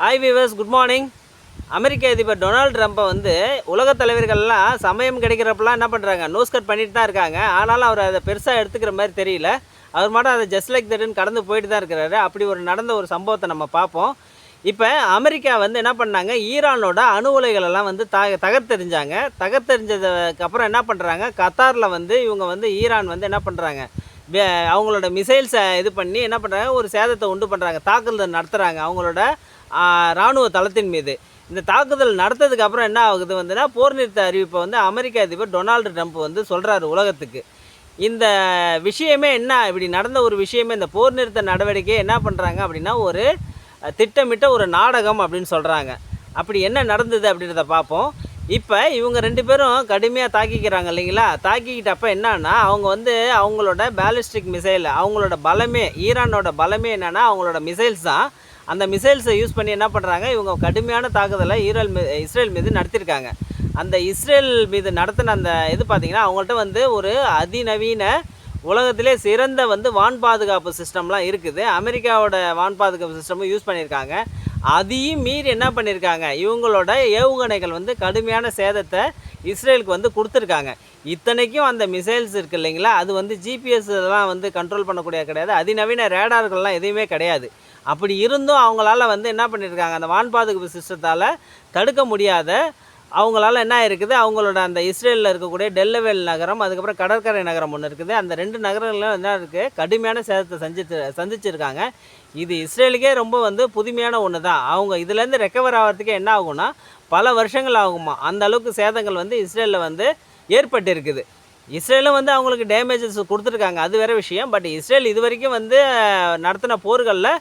Hi viewers good morning அமெரிக்க அதிபர் Donald ட்ரம்ப்பை வந்து உலகத் தலைவர்கள்லாம் சமயம் கிடைக்கிறப்பெல்லாம் என்ன பண்ணுறாங்க நோஸ் கட் பண்ணிட்டு தான் இருக்காங்க. ஆனாலும் அவர் அதை பெருசாக எடுத்துக்கிற மாதிரி தெரியல. அவர் மட்டும் அதை ஜஸ்ட் லைக் தட்டுன்னு கடந்து போயிட்டு தான் இருக்கிறாரு அப்படி ஒரு நடந்த ஒரு சம்பவத்தை நம்ம பார்ப்போம். இப்போ அமெரிக்கா வந்து என்ன பண்ணாங்க? ஈரானோட அணு உலைகளெல்லாம் வந்து த தகர்த்தெறிஞ்சாங்க. தகர்த்தெறிஞ்சதுக்கு அப்புறம் என்ன பண்ணுறாங்க கத்தாரில் வந்து இவங்க வந்து ஈரான் வந்து என்ன பண்ணுறாங்க அவங்களோட மிசைல்ஸை இது பண்ணி என்ன பண்ணுறாங்க ஒரு சேதத்தை உண்டு பண்ணுறாங்க தாக்குதல் நடத்துகிறாங்க அவங்களோட இராணுவ தளத்தின் மீது. இந்த தாக்குதல் நடத்ததுக்கு அப்புறம் என்ன ஆகுது வந்துன்னா போர் நிறுத்த அறிவிப்பை வந்து அமெரிக்க அதிபர் டொனால்டு ட்ரம்ப் வந்து சொல்கிறாரு உலகத்துக்கு. இந்த விஷயமே என்ன இப்படி நடந்த ஒரு விஷயமே இந்த போர் நிறுத்த நடவடிக்கையை என்ன பண்ணுறாங்க அப்படின்னா ஒரு திட்டமிட்ட ஒரு நாடகம் அப்படின்னு சொல்கிறாங்க அப்படி என்ன நடந்தது அப்படின்றத பார்ப்போம். இப்போ இவங்க ரெண்டு பேரும் கடுமையாக தாக்கிக்கிறாங்க இல்லைங்களா? தாக்கிக்கிட்டப்ப என்னன்னா அவங்க வந்து அவங்களோட பேலிஸ்டிக் மிசைல் அவங்களோட பலமே ஈரானோட பலமே என்னென்னா அவங்களோட மிசைல்ஸ் தான். அந்த மிசைல்ஸை யூஸ் பண்ணி என்ன பண்ணுறாங்க இவங்க கடுமையான தாக்குதலை ஈரல் மீ இஸ்ரேல் மீது நடத்தியிருக்காங்க. அந்த இஸ்ரேல் மீது நடத்தின அந்த இது பார்த்திங்கன்னா அவங்கள்ட்ட வந்து ஒரு அதிநவீன உலகத்திலே சிறந்த வந்து வான் பாதுகாப்பு சிஸ்டம்லாம் இருக்குது. அமெரிக்காவோட வான் பாதுகாப்பு சிஸ்டமும் யூஸ் பண்ணியிருக்காங்க. அதையும் மீறி என்ன பண்ணியிருக்காங்க? இவங்களோட ஏவுகணைகள் வந்து கடுமையான சேதத்தை இஸ்ரேலுக்கு வந்து கொடுத்துருக்காங்க. இத்தனைக்கும் அந்த மிசைல்ஸ் இருக்குது இல்லைங்களா? அது வந்து ஜிபிஎஸ் இதெல்லாம் வந்து கண்ட்ரோல் பண்ணக்கூடிய கிடையாது. அதிநவீன ரேடார்கள்லாம் எதுவுமே கிடையாது. அப்படி இருந்தும் அவங்களால வந்து என்ன பண்ணியிருக்காங்க அந்த வான் பாதுகாப்பு சிஸ்டத்தால் தடுக்க முடியாத அவங்களால என்ன இருக்குது அவங்களோட அந்த இஸ்ரேலில் இருக்கக்கூடிய டெல்லவேல் நகரம் அதுக்கப்புறம் கடற்கரை நகரம் ஒன்று இருக்குது. அந்த ரெண்டு நகரங்களும் என்ன இருக்குது கடுமையான சேதத்தை சந்திச்சு சந்திச்சிருக்காங்க. இது இஸ்ரேலுக்கே ரொம்ப வந்து புதுமையான ஒன்று தான் அவங்க இதுலேருந்து ரெக்கவர் ஆகிறதுக்கே என்ன ஆகும்னா பல வருஷங்கள் ஆகுமா. அந்த அளவுக்கு சேதங்கள் வந்து இஸ்ரேலில் வந்து ஏற்பட்டிருக்குது. இஸ்ரேலும் வந்து அவங்களுக்கு டேமேஜஸ் கொடுத்துருக்காங்க. அது வேற விஷயம். பட் இஸ்ரேல் இது வரைக்கும் வந்து நடத்தின போர்களில்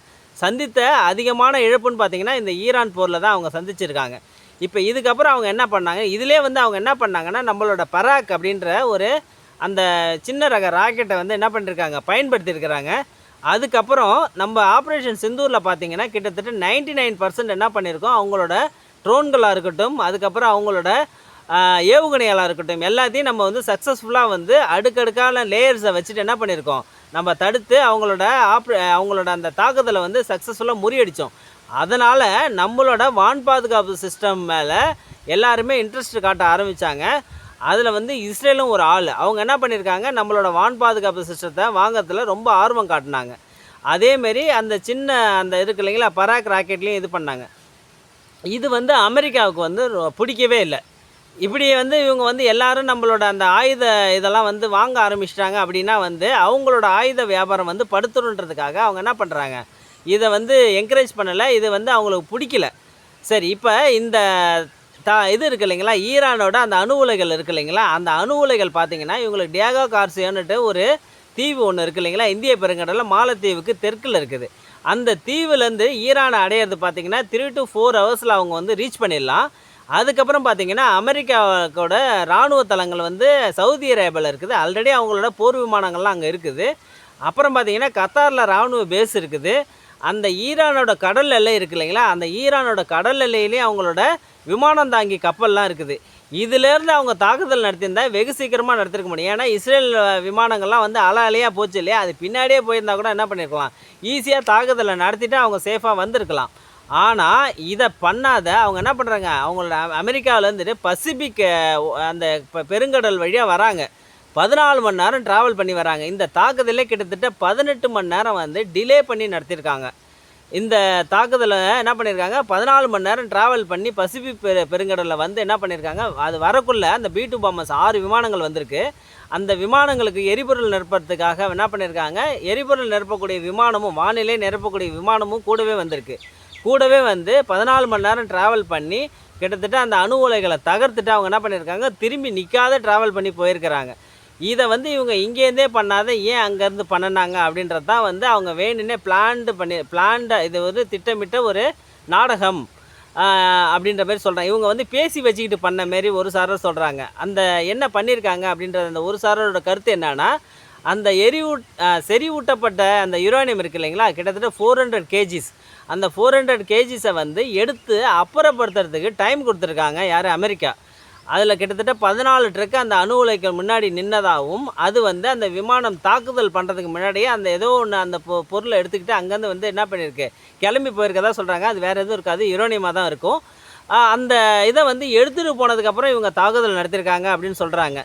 சந்தித்த அதிகமான இழப்புன்னு பார்த்தீங்கன்னா இந்த ஈரான் போரில் தான் அவங்க சந்திச்சிருக்காங்க. இப்போ இதுக்கப்புறம் அவங்க என்ன பண்ணாங்க? இதிலே வந்து அவங்க என்ன பண்ணாங்கன்னா நம்மளோட பராக் அப்படின்ற ஒரு அந்த சின்ன ரக ராக்கெட்டை வந்து என்ன பண்ணியிருக்காங்க பயன்படுத்தியிருக்கிறாங்க. அதுக்கப்புறம் நம்ம ஆப்ரேஷன் சிந்தூரில் பார்த்தீங்கன்னா கிட்டத்தட்ட 99% நைன் பர்சன்ட் என்ன பண்ணியிருக்கோம்? அவங்களோட ட்ரோன்களாக இருக்கட்டும் அதுக்கப்புறம் அவங்களோட ஆஹ், இருக்கட்டும் எல்லாத்தையும் நம்ம வந்து சக்ஸஸ்ஃபுல்லாக வந்து அடுக்கடுக்கான லேயர்ஸை வச்சுட்டு என்ன பண்ணியிருக்கோம் நம்ம தடுத்து அவங்களோட ஆப்ரே அவங்களோட அந்த தாக்குதலை வந்து சக்ஸஸ்ஃபுல்லாக முறியடித்தோம் அதனால் நம்மளோட வான் பாதுகாப்பு சிஸ்டம் மேலே எல்லாருமே இன்ட்ரெஸ்ட் காட்ட ஆரம்பித்தாங்க அதில் வந்து இஸ்ரேலும் ஒரு ஆள். அவங்க என்ன பண்ணியிருக்காங்க நம்மளோட வான் பாதுகாப்பு சிஸ்டத்தை வாங்கிறதுல ரொம்ப ஆர்வம் காட்டினாங்க. அதேமாரி அந்த சின்ன அந்த இருக்கு இல்லைங்களா? பராக் ராக்கெட்லேயும் இது பண்ணாங்க. இது வந்து அமெரிக்காவுக்கு வந்து ரொ- பிடிக்கவே இல்லை. இப்படி வந்து இவங்க வந்து எல்லாரும் நம்மளோட அந்த ஆயுத இதெல்லாம் வந்து வாங்க ஆரம்பிச்சிட்டாங்க அப்படின்னா வந்து அவங்களோட ஆயுத வியாபாரம் வந்து படுத்துருன்றதுக்காக அவங்க என்ன பண்ணுறாங்க இதை வந்து என்கரேஜ் பண்ணலை இது வந்து அவங்களுக்கு பிடிக்கல. சரி இப்போ இந்த த இது இருக்கு இல்லைங்களா? ஈரானோட அந்த அணு உலைகள் இருக்கு இல்லைங்களா? அந்த அணு உலைகள் பார்த்தீங்கன்னா இவங்களுக்கு டியாகோ கார்சியோன்னுட்டு ஒரு தீவு ஒன்று இருக்கு இல்லைங்களா? இந்திய பெருங்கடலில் மாலத்தீவுக்கு தெற்கில் இருக்குது. அந்த தீவுலேருந்து ஈரானை அடையிறது பார்த்தீங்கன்னா த்ரீ டு ஃபோர் ஹவர்ஸில் அவங்க வந்து ரீச் பண்ணிடலாம். அதுக்கப்புறம் பார்த்தீங்கன்னா அமெரிக்காவோட இராணுவ தளங்கள் வந்து சவுதி அரேபியாவில் இருக்குது. ஆல்ரெடி அவங்களோட போர் விமானங்கள்லாம் அங்கே இருக்குது. அப்புறம் பார்த்தீங்கன்னா கத்தாரில் இராணுவ பேஸ் இருக்குது. அந்த ஈரானோட கடல் எல்லை இருக்கு இல்லைங்களா? அந்த ஈரானோட கடல் எல்லையிலேயே அவங்களோட விமானம் தாங்கி கப்பல்லாம் இருக்குது. இதுலேருந்து அவங்க தாக்குதல் நடத்தியிருந்தால் வெகு சீக்கிரமாக நடத்திருக்க முடியும். ஏன்னா இஸ்ரேல் விமானங்கள்லாம் வந்து அல அலையாக போச்சு இல்லையா? அது பின்னாடியே போயிருந்தா கூட என்ன பண்ணியிருக்கலாம் ஈஸியாக தாக்குதலை நடத்திட்டு அவங்க சேஃபாக வந்திருக்கலாம். ஆனால் இதை பண்ணாத அவங்க என்ன பண்ணுறாங்க அவங்களோட அமெரிக்காவில் இருந்துட்டு பசிபிக் அந்த பெருங்கடல் வழியாக வராங்க. பதினாலு மணி நேரம் ட்ராவல் பண்ணி வராங்க. இந்த தாக்குதலே கிட்டத்தட்ட பதினெட்டு மணி நேரம் வந்து டிலே பண்ணி நடத்தியிருக்காங்க இந்த தாக்குதலை என்ன பண்ணியிருக்காங்க பதினாலு மணி நேரம் ட்ராவல் பண்ணி பசிபிக் பெரு பெருங்கடலில் வந்து என்ன பண்ணியிருக்காங்க அது வரக்குள்ளே அந்த பி டூ பாம்பஸ் ஆறு விமானங்கள் வந்திருக்கு. அந்த விமானங்களுக்கு எரிபொருள் நிரப்புறதுக்காக என்ன பண்ணியிருக்காங்க எரிபொருள் நிரப்பக்கூடிய விமானமும் வானிலை நிரப்பக்கூடிய விமானமும் கூடவே வந்திருக்கு. கூடவே வந்து பதினாலு மணி நேரம் ட்ராவல் பண்ணி கிட்டத்தட்ட அந்த அணு உலைகளை தகர்த்துட்டு அவங்க என்ன பண்ணியிருக்காங்க? திரும்பி நிற்காத ட்ராவல் பண்ணி போயிருக்கிறாங்க. இதை வந்து இவங்க இங்கேருந்தே பண்ணாத ஏன் அங்கேருந்து பண்ணினாங்க அப்படின்றது தான் வந்து அவங்க வேணுன்னே பிளான்டு பண்ணி பிளான்டு இது ஒரு திட்டமிட்ட ஒரு நாடகம் அப்படின்ற மாதிரி சொல்கிறாங்க இவங்க வந்து பேசி வச்சுக்கிட்டு பண்ண மாரி ஒரு சாரர் சொல்கிறாங்க அந்த என்ன பண்ணியிருக்காங்க அப்படின்றது அந்த ஒரு சாரரோட கருத்து என்னென்னா அந்த எரிவூட் செறிவூட்டப்பட்ட அந்த யுரேனியம் இருக்கு இல்லைங்களா? கிட்டத்தட்ட ஃபோர் ஹண்ட்ரட் கேஜிஸ் அந்த ஃபோர் ஹண்ட்ரட் கேஜிஸை வந்து எடுத்து அப்புறப்படுத்துறதுக்கு டைம் கொடுத்துருக்காங்க யார்? அமெரிக்கா. அதில் கிட்டத்தட்ட பதினாலு ட்ரக்கு அந்த அணு உலைக்கு முன்னாடி நின்னதாகவும் அது வந்து அந்த விமானம் தாக்குதல் பண்ணுறதுக்கு முன்னாடியே அந்த ஏதோ ஒன்று அந்த பொ பொருளை எடுத்துக்கிட்டு அங்கேருந்து வந்து என்ன பண்ணியிருக்கு? கிளம்பி போயிருக்கதா சொல்கிறாங்க அது வேறு எதுவும் இருக்காது. யுரோனியமாக தான் இருக்கும். அந்த இதை வந்து எடுத்துகிட்டு போனதுக்கப்புறம் இவங்க தாக்குதல் நடத்தியிருக்காங்க அப்படின்னு சொல்கிறாங்க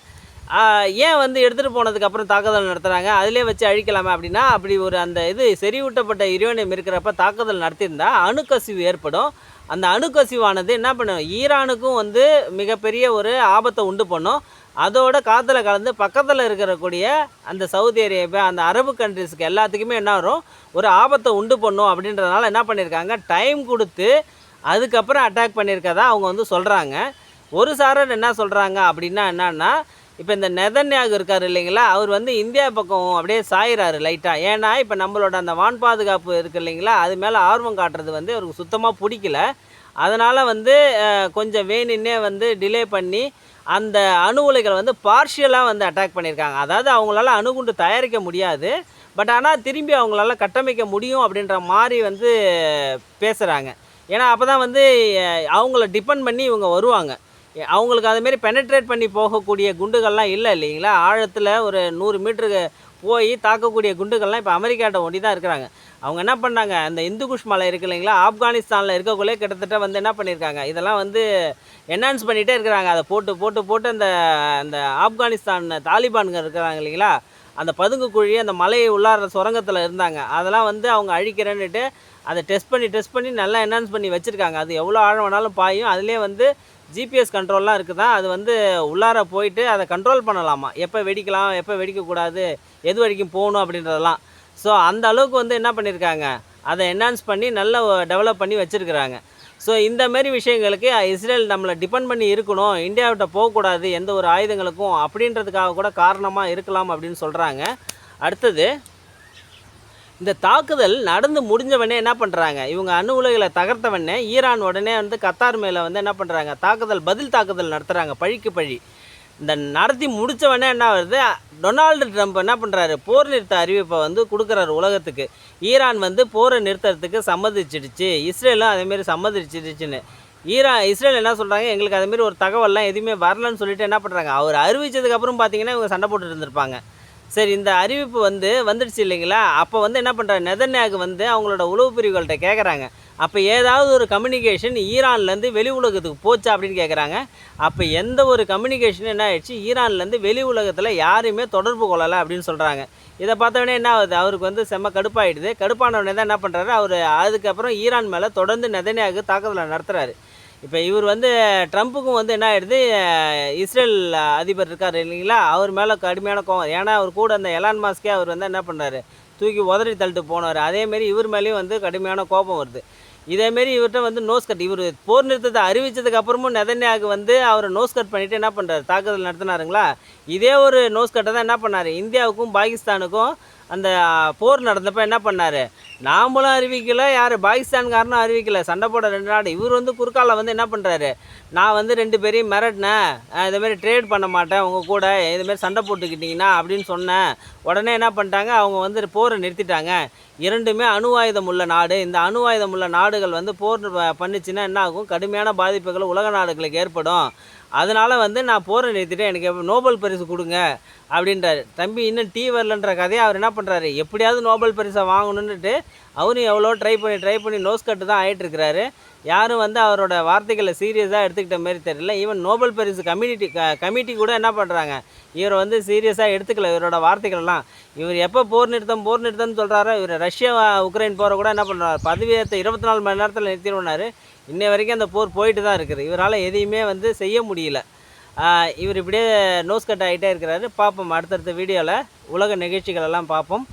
ஏன் வந்து எடுத்துகிட்டு போனதுக்கப்புறம் தாக்குதல் நடத்துகிறாங்க அதிலே வச்சு அழிக்கலாமா அப்படின்னா அப்படி ஒரு அந்த இது செறிவூட்டப்பட்ட யுரேனியம் இருக்கிறப்ப தாக்குதல் நடத்தியிருந்தா அணுக்கசிவு ஏற்படும். அந்த அணுக்கசிவானது என்ன பண்ணும்? ஈரானுக்கும் வந்து மிகப்பெரிய ஒரு ஆபத்தை உண்டு பண்ணும். அதோட காற்றுல கலந்து பக்கத்தில் இருக்கக்கூடிய அந்த சவுதி அரேபியா அந்த அரபு கண்ட்ரிஸ்க்கு எல்லாத்துக்குமே என்ன வரும்? ஒரு ஆபத்தை உண்டு பண்ணும் அப்படின்றதுனால என்ன பண்ணியிருக்காங்க? டைம் கொடுத்து அதுக்கப்புறம் அட்டாக் பண்ணியிருக்கதா அவங்க வந்து சொல்கிறாங்க ஒரு சாரர் என்ன சொல்கிறாங்க அப்படின்னா என்னன்னா இப்போ இந்த நெதன்யாகு இருக்கார் இல்லைங்களா? அவர் வந்து இந்தியா பக்கம் அப்படியே சாயிறாரு லைட்டாக ஏன்னா இப்போ நம்மளோட அந்த வான் பாதுகாப்பு இருக்குது இல்லைங்களா? அது மேலே ஆர்வம் காட்டுறது வந்து அவருக்கு சுத்தமாக பிடிக்கல. அதனால் வந்து கொஞ்சம் வேணுன்னே வந்து டிலே பண்ணி அந்த அணு உலைகளை வந்து பார்ஷியலாக வந்து அட்டாக் பண்ணியிருக்காங்க. அதாவது அவங்களால அணுகுண்டு தயாரிக்க முடியாது. பட் ஆனால் திரும்பி அவங்களால கட்டமைக்க முடியும் அப்படின்ற மாதிரி வந்து பேசுகிறாங்க ஏன்னா அப்போ தான் வந்து அவங்கள டிபெண்ட் பண்ணி இவங்க வருவாங்க. அவங்களுக்கு அதுமாரி பெனட்ரேட் பண்ணி போகக்கூடிய குண்டுகள்லாம் இல்லை இல்லைங்களா? ஆழத்தில் ஒரு நூறு மீட்டருக்கு போய் தாக்கக்கூடிய குண்டுகள்லாம் இப்போ அமெரிக்காட்ட ஒண்டி தான் இருக்கிறாங்க. அவங்க என்ன பண்ணாங்க? அந்த இந்துகுஷ் மலை இருக்கு இல்லைங்களா? ஆப்கானிஸ்தானில் இருக்கக்குள்ளே கிட்டத்தட்ட வந்து என்ன பண்ணியிருக்காங்க இதெல்லாம் வந்து என்ஹான்ஸ் பண்ணிகிட்டே இருக்கிறாங்க. அதை போட்டு போட்டு போட்டு அந்த அந்த ஆப்கானிஸ்தான் தாலிபான்கள் இருக்கிறாங்க இல்லைங்களா? அந்த பதுங்கு குழி அந்த மலையை உள்ளார சுரங்கத்தில் இருந்தாங்க. அதெல்லாம் வந்து அவங்க அழிக்கிறேன்னுட்டு அதை டெஸ்ட் பண்ணி டெஸ்ட் பண்ணி நல்லா என்ஹான்ஸ் பண்ணி வச்சுருக்காங்க. அது எவ்வளோ ஆழம் வேணாலும் பாயும். அதுலேயே வந்து ஜிபிஎஸ் கண்ட்ரோல்லாம் இருக்குதா? அது வந்து உள்ளார போயிட்டு அதை கண்ட்ரோல் பண்ணலாமா? எப்போ வெடிக்கலாம் எப்போ வெடிக்கக்கூடாது எது வரைக்கும் போகணும் அப்படின்றதெல்லாம். ஸோ அந்த அளவுக்கு வந்து என்ன பண்ணியிருக்காங்க அதை என்ஹான்ஸ் பண்ணி நல்லா டெவலப் பண்ணி வச்சுருக்குறாங்க. ஸோ இந்தமாரி விஷயங்களுக்கு இஸ்ரேல் நம்மளை டிபெண்ட் பண்ணி இருக்கணும். இந்தியாவிட்ட போகக்கூடாது எந்த ஒரு ஆயுதங்களுக்கும் அப்படின்றதுக்காக கூட காரணமாக இருக்கலாம் அப்படின்னு சொல்கிறாங்க அடுத்தது இந்த தாக்குதல் நடந்து முடிஞ்சவனே என்ன பண்ணுறாங்க இவங்க அணு உலைகளை தகர்த்தவனே ஈரான் உடனே வந்து கத்தார் மேலே வந்து என்ன பண்ணுறாங்க தாக்குதல் பதில் தாக்குதல் நடத்துகிறாங்க பழிக்கு பழி. இந்த நடத்தி முடித்தவனே என்ன வருது டொனால்டு ட்ரம்ப் என்ன பண்ணுறாரு போர் நிறுத்த அறிவிப்பை வந்து கொடுக்குறாரு உலகத்துக்கு. ஈரான் வந்து போரை நிறுத்துறதுக்கு சம்மதிச்சிடுச்சு. இஸ்ரேலும் அதேமாரி சம்மதிச்சிடுச்சுன்னு. ஈரான் இஸ்ரேல் என்ன சொல்கிறாங்க எங்களுக்கு அதேமாரி ஒரு தகவல்லாம் எதுவுமே வரலன்னு சொல்லிட்டு என்ன பண்ணுறாங்க அவர் அறிவித்ததுக்கப்புறம் பார்த்தீங்கன்னா இவங்க சண்டை போட்டுட்டு இருந்திருப்பாங்க. சரி இந்த அறிவிப்பு வந்து வந்துடுச்சு இல்லைங்களா? அப்போ வந்து என்ன பண்ணுறாரு நெதன்யாகு வந்து அவங்களோட உளவு பிரிவுகள்கிட்ட கேட்குறாங்க அப்போ ஏதாவது ஒரு கம்யூனிகேஷன் ஈரான்லேருந்து வெளி உலகத்துக்கு போச்சா அப்படின்னு கேட்குறாங்க அப்போ எந்த ஒரு கம்யூனிகேஷனும் என்ன ஆயிடுச்சு? ஈரான்லேருந்து வெளி உலகத்தில் யாருமே தொடர்பு கொள்ளலை அப்படின்னு சொல்கிறாங்க இதை பார்த்தவொடனே என்ன ஆகுது? அவருக்கு வந்து செம்ம கடுப்பாயிடுது. கடுப்பானவனே தான் என்ன பண்ணுறாரு அவர் அதுக்கப்புறம் ஈரான் மேலே தொடர்ந்து நெதன்யாகு தாக்குதலை நடத்துகிறாரு இப்போ இவர் வந்து ட்ரம்ப்புக்கும் வந்து என்ன ஆயிடுது இஸ்ரேல் அதிபர் இருக்கார் இல்லைங்களா? அவர் மேலே கடுமையான கோவம். ஏன்னா அவர் கூட அந்த எலான் மாஸ்கே அவர் வந்து என்ன பண்ணார் தூக்கி உதறி தள்ளிட்டு போனார். அதேமாரி இவர் மேலேயும் வந்து கடுமையான கோபம் வருது. இதேமாரி இவர்கிட்ட வந்து நோஸ் கட் இவர் போர் நிறுத்தத்தை அறிவித்ததுக்கு அப்புறமும் நெதன்யாகு வந்து அவர் நோஸ் கட் பண்ணிட்டு என்ன பண்ணுறாரு தாக்குதல் நடத்தினாருங்களா? இதே ஒரு நோஸ் கட்டை தான் என்ன பண்ணார் இந்தியாவுக்கும் பாகிஸ்தானுக்கும் அந்த போர் நடந்தப்போ என்ன பண்ணார் நாமளும் அறிவிக்கல யார் பாகிஸ்தான்காரனும் அறிவிக்கல. சண்டை போட ரெண்டு நாடு. இவர் வந்து குறுக்கால வந்து என்ன பண்ணுறாரு நான் வந்து ரெண்டு பேரையும் மிரட்டினேன். அஹ் இது மாதிரி ட்ரேட் பண்ண மாட்டேன். உங்கள் கூட இதுமாரி சண்டை போட்டுக்கிட்டீங்கன்னா அப்படின்னு சொன்னேன். உடனே என்ன பண்ணிட்டாங்க? அவங்க வந்து போரை நிறுத்திட்டாங்க. இரண்டுமே அணு ஆயுதம் உள்ள நாடு. இந்த அணு ஆயுதம் உள்ள நாடுகள் வந்து போர் பண்ணிச்சுன்னா என்ன ஆகும் கடுமையான பாதிப்புகள் உலக நாடுகளுக்கு ஏற்படும். அதனால் வந்து நான் போரை நிறுத்திட்டேன். எனக்கு நோபல் பரிசு கொடுங்க அப்படின்றாரு. தம்பி இன்னும் டீ வரலன்ற கதையை அவர் என்ன பண்ணுறாரு எப்படியாவது நோபல் பரிசை வாங்கணுன்னுட்டு அவரும் எவ்வளோ ட்ரை பண்ணி ட்ரை பண்ணி நோஸ் கட்டு தான் ஆகிட்டுருக்கிறாரு யாரும் வந்து அவரோட வார்த்தைகளை சீரியஸாக எடுத்துக்கிட்ட மாதிரி தெரியல. ஈவன் நோபல் பரிசு கம்யூனிட்டி கமிட்டி கூட என்ன பண்ணுறாங்க இவரை வந்து சீரியஸாக எடுத்துக்கல இவரோட வார்த்தைகள்லாம் இவர் எப்போ போர் நிறுத்தம் போர் நிறுத்தம்னு சொல்கிறாரோ இவர் ரஷ்யா உக்ரைன் போகிற கூட என்ன பண்ணுறாரு பதவியேற்ற இருபத்தி நாலு மணி நேரத்தில் நிறுத்திடுவார். இன்னை வரைக்கும் அந்த போர் போயிட்டு தான் இருக்குது. இவரால் எதையுமே வந்து செய்ய முடியல. இவர் இப்படியே நோஸ் கட் ஆகிட்டே இருக்கிறாரு. பார்ப்போம் அடுத்தடுத்த வீடியோவில் உலக நிகழ்ச்சிகள் எல்லாம் பார்ப்போம்.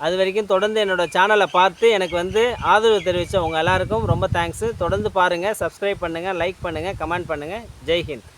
அது வரைக்கும் தொடர்ந்து என்னோடய சேனலை பார்த்து எனக்கு வந்து ஆதரவு தெரிவித்த உங்கள் எல்லாருக்கும் ரொம்ப தேங்க்ஸு தொடர்ந்து பாருங்கள் சப்ஸ்கிரைப் பண்ணுங்கள் லைக் பண்ணுங்கள் கமெண்ட் பண்ணுங்கள் ஜெய்ஹிந்த்